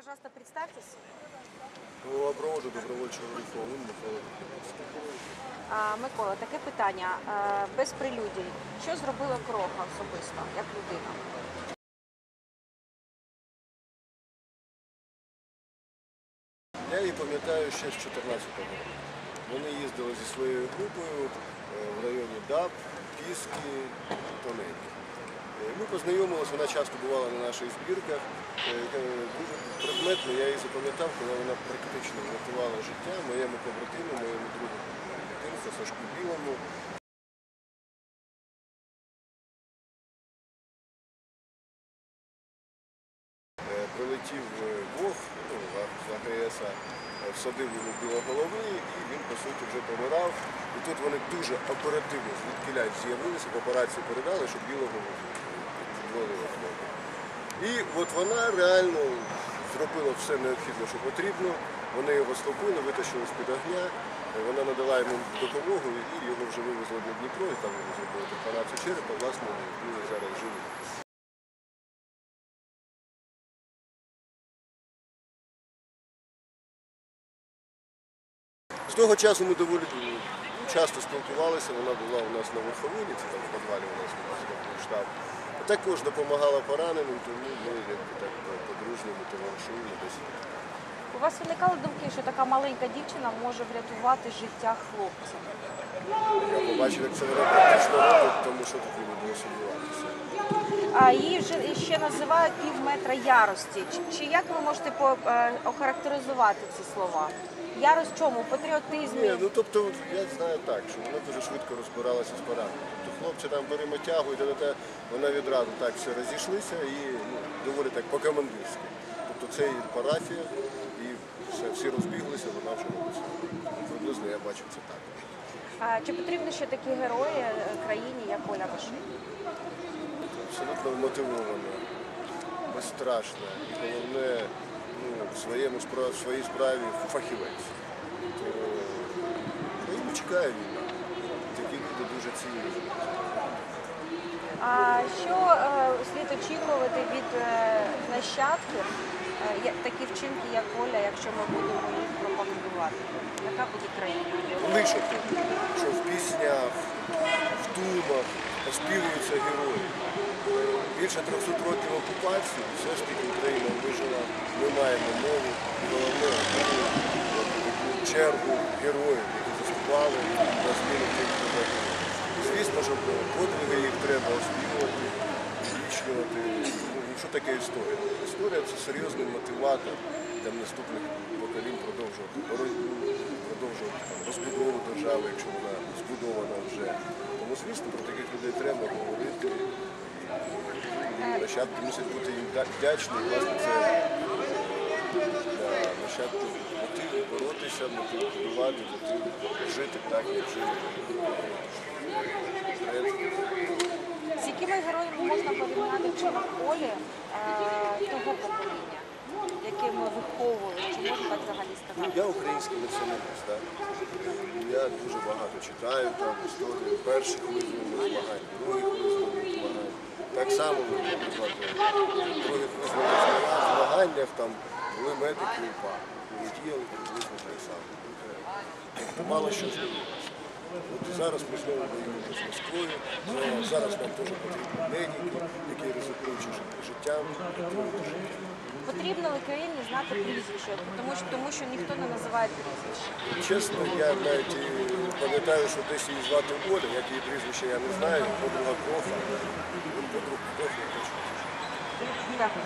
пожалуйста, представьтесь. Голова проводу добровольчого ОУН Микола А, Микола, таке питання е, без прелюдій. Що зробила Кроха особисто, як людина? Я її пам'ятаю ще з 14-го року. Вони їздили зі своєю групою е, в районі ДАБ, Піски, Тоненьки. Е, Ми познайомилися, вона часто бувала на наших збірках. Е, е, Дуже предметно я її запам'ятав, коли вона практично врятувала життя моєму побратиму, моєму другу дитинству, Сашку Білому. Прилетів Бог ну, з АГС, е, всадив йому біло голови і він, по суті, вже помирав. І тут вони дуже оперативно звідкіляють з'явилися, папараці передали, щоб білого хлопа. І от вона реально зробила все необхідне, що потрібно. Вони його схопили, витащили з-під огня, вона надала йому допомогу і його вже вивезли на Дніпро, і там йому зробили трепанацію черепа, власне, він зараз живий. З того часу ми доволі ну, часто спілкувалися, вона була у нас на верховині, це там в підвалі у нас був штаб. Також допомагала пораненим, тому ми якби так по- по-дружньому товаришуємо десь. У вас виникали думки, що така маленька дівчина може врятувати життя хлопця? Я побачив, як це вона практично робить, тому що тут не було сумніватися. А її вже ще називають пів метра ярості. Чи, як ви можете по, е, охарактеризувати ці слова? Ярость чому? Патріотизмі? Ні, ну тобто я знаю так, що вона дуже швидко розбиралася з пораненням. Тобто хлопці там беремо тягу, і та, вона відразу так все розійшлися і ну, доволі так по-командирськи. Тобто це її парафія, і все, всі розбіглися, вона вже робиться. Приблизно я бачив це так. А, чи потрібні ще такі герої е, країні, як Оля Машин? Абсолютно вмотивована, безстрашна і головне ну, в, своєму в своїй справі фахівець. То країну чекає війна. Такі люди дуже цінні. А що е, слід очікувати від е, нащадків, такі вчинки, як Оля, якщо ми будемо їх пропагандувати? Яка буде країна? Лише що в піснях, в тумах оспівуються герої. Е, Більше 300 років окупації, все ж таки Україна вижила, ми маємо мову, головне чергу героїв, які заступали на зміну тих, хто. Звісно, що подвиги їх треба оспівувати, звічнювати. Ну, що таке історія? Історія це серйозний мотиватор для наступних поколінь продовжувати боротьбу, продовжувати розбудову держави, якщо вона збудована вже. Тому, звісно, про таких людей треба говорити. Нащадки мусять бути їм вдячні. І, Власне, це для мотив боротися, мотив мотив жити так, як жили. З якими героями можна порівняти вчинок Олі е, того покоління, яке ми виховували? Чи можна так взагалі Ну, сказати? я український націоналіст, так? Я дуже багато читаю там історію перших визвольних змагань, других визвольних змагань. Так само, наприклад, в других визвольних змаганнях там були медики УПА. І діяли приблизно так само. Тобто мало що змінилося. От зараз ми знову воюємо з Москвою. Зараз нам теж потрібні медики, які ризикують життям, життя. Потрібно в Україні знати прізвище, тому що, тому що ніхто не називає прізвище. Чесно, я навіть пам'ятаю, що десь її звати Оля, як її прізвище я не знаю, подруга Кофа, подруга Кофа. Дякую.